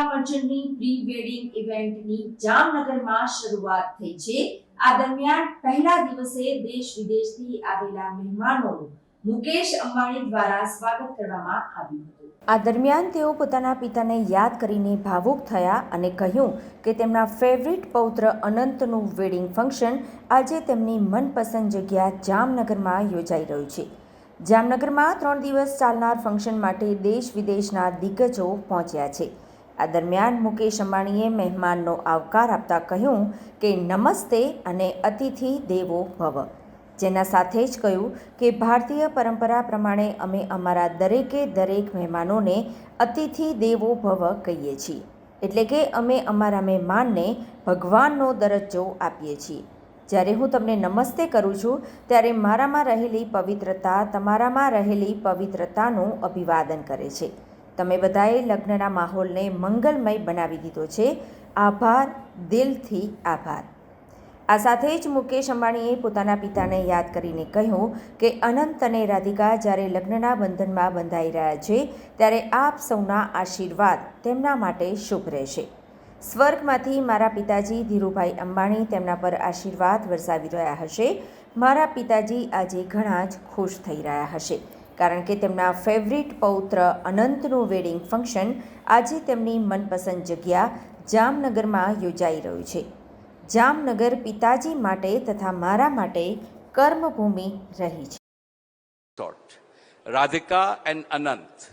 રાધિકા મર્ચન્ટની pre wedding ઇવેન્ટની જામનગરમાં શરૂઆત થઈ છે. આ દરમિયાન પહેલા દિવસે દેશ વિદેશથી આવેલા મહેમાનોનું મુકેશ અંબાણી દ્વારા સ્વાગત કરવામાં આવ્યું હતું. આ દરમિયાન તેઓ પોતાના પિતાને યાદ કરીને ભાવુક થયા અને કહ્યું કે તેમના ફેવરિટ પૌત્ર અનંતનું વેડિંગ ફંક્શન આજે તેમની મનપસંદ જગ્યા જામનગરમાં યોજાઈ રહ્યું છે. જામનગરમાં ત્રણ દિવસ ચાલનાર ફંક્શન માટે દેશ વિદેશના દિગ્ગજો પહોંચ્યા છે. આ દરમિયાન મુકેશ અંબાણીએ મહેમાનનો આવકાર આપતા કહ્યું કે નમસ્તે અને અતિથિ દેવો ભવ. જેના સાથે જ કહ્યું કે ભારતીય પરંપરા પ્રમાણે અમે અમારા દરેકે દરેક મહેમાનોને અતિથિ દેવો ભવ કહીએ છીએ. એટલે કે અમે અમારા મહેમાનને ભગવાનનો દરજ્જો આપીએ છીએ. જ્યારે હું તમને નમસ્તે કરું છું, ત્યારે મારામાં રહેલી પવિત્રતા તમારામાં રહેલી પવિત્રતાનું અભિવાદન કરે છે. તમે બધાએ લગ્નના માહોલને મંગલમય બનાવી દીધો છે. આભાર, દિલથી આભાર. આ સાથે જ મુકેશ અંબાણીએ પોતાના પિતાને યાદ કરીને કહ્યું કે અનંત અને રાધિકા જ્યારે લગ્નના બંધનમાં બંધાઈ રહ્યા છે, ત્યારે આપ સૌના આશીર્વાદ તેમના માટે શુભ રહેશે. સ્વર્ગમાંથી મારા પિતાજી ધીરુભાઈ અંબાણી તેમના પર આશીર્વાદ વરસાવી રહ્યા હશે. મારા પિતાજી આજે ઘણા જ ખુશ થઈ રહ્યા હશે. કારણ કે તેમના ફેવરિટ પૌત્ર અનંતનું વેડિંગ ફંક્શન આજે તેમની મનપસંદ જગ્યા જામનગરમાં યોજાઈ રહ્યું છે જામનગર પિતાજી માટે તથા મારા માટે કર્મભૂમિ રહી છે sort. Radhika and Anant.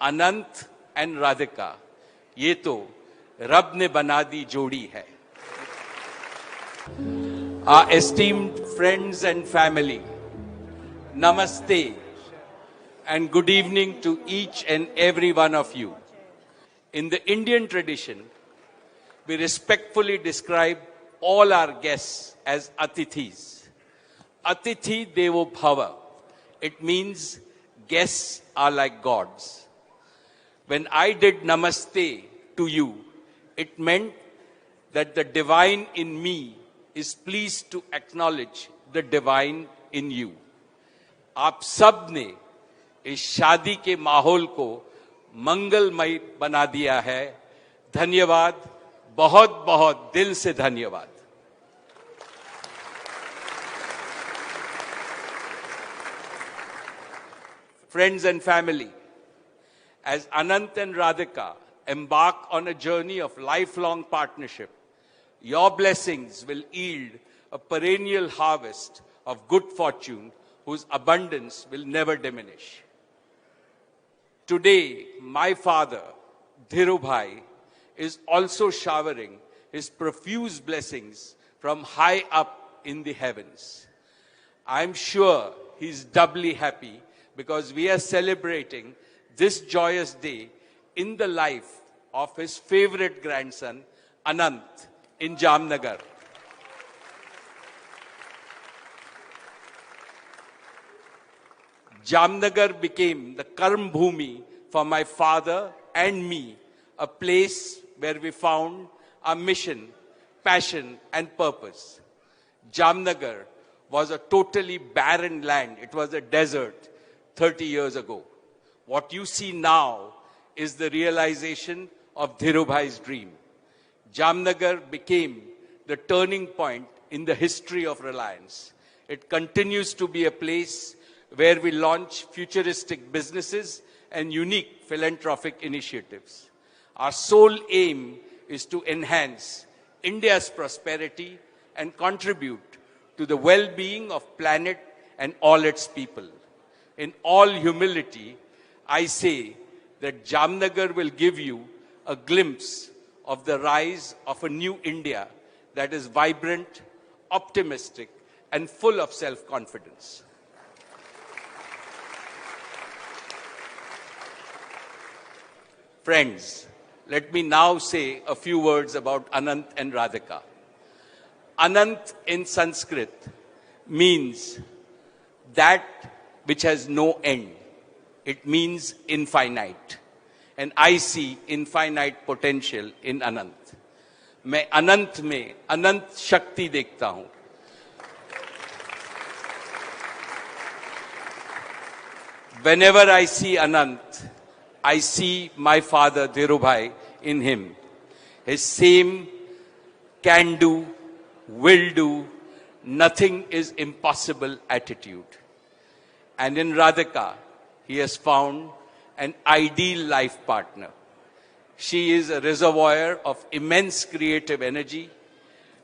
Anant and Radhika. ये तो रब ने बना दी जोड़ी है Our esteemed friends and family, Namaste and good evening to each and every one of you. In the Indian tradition, we respectfully describe all our guests as Atithis. Atithi Devo Bhava. It means guests are like gods. When I did Namaste to you, it meant that the divine in me is pleased to acknowledge the divine in you. आप सब ने इस शादी के माहौल को मंगलमय बना दिया है। धन्यवाद। बहुत बहुत दिल से धन्यवाद। Friends and family as Anant and Radhika embark on a journey of life long partnership your blessings will yield a perennial harvest of good fortune whose abundance will never diminish. Today, my father, Dhirubhai, is also showering his profuse blessings from high up in the heavens. I'm sure he's doubly happy because we are celebrating this joyous day in the life of his favorite grandson, Anant, in Jamnagar. Jamnagar became the Karm Bhumi for my father and me, a place where we found our mission, passion, and purpose. Jamnagar was a totally barren land. It was a desert 30 years ago. What you see now is the realization of Dhirubhai's dream. Jamnagar became the turning point in the history of Reliance. It continues to be a place where we launch futuristic businesses and unique philanthropic initiatives. Our sole aim is to enhance India's prosperity and contribute to the well-being of planet and all its people. In all humility, I say that Jamnagar will give you a glimpse of the rise of a new India that is vibrant, optimistic, and full of self-confidence. Friends, let me now say a few words about Anant and Radhika. Anant in Sanskrit means that which has no end. It means infinite. And I see infinite potential in Anant. मैं अनंत में अनंत शक्ति देखता हूं Whenever I see Anant, I see my father Dhirubhai in him. His same can do, will do, nothing is impossible attitude. And in Radhika, he has found an ideal life partner. She is a reservoir of immense creative energy.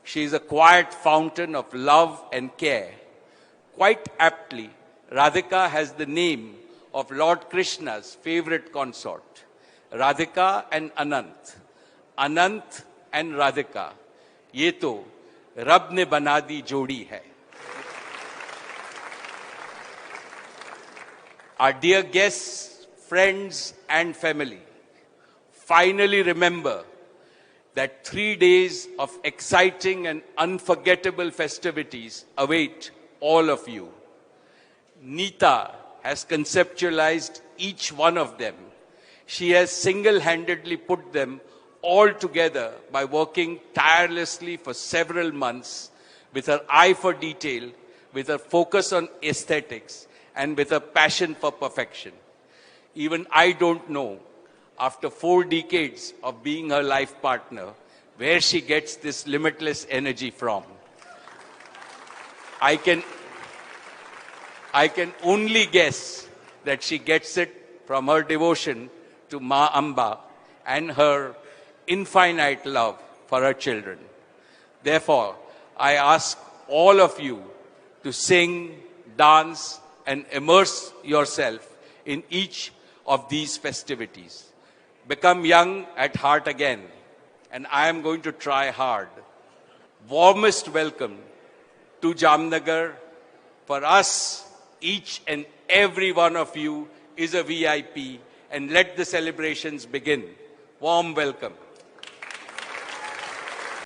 She is a quiet fountain of love and care. Quite aptly, Radhika has the name of Lord Krishna's favorite consort, Radhika and Anant. Anant and Radhika, ये तो रब ने बना दी जोड़ी है Our dear guests, friends, and family, finally remember that three days of exciting and unforgettable festivities await all of you. Neeta has conceptualized each one of them. She has single handedly put them all together by working tirelessly for several months with her eye for detail, with her focus on aesthetics, and with her passion for perfection. Even I don't know, after four decades of being her life partner, where she gets this limitless energy from. I can, I can only guess that she gets it from her devotion to Ma Amba and her infinite love for her children. Therefore, I ask all of you to sing, dance, and immerse yourself in each of these festivities. Become young at heart again, and I am going to try hard. Warmest welcome to Jamnagar. For us, each and every one of you is a VIP, and let the celebrations begin. Warm welcome.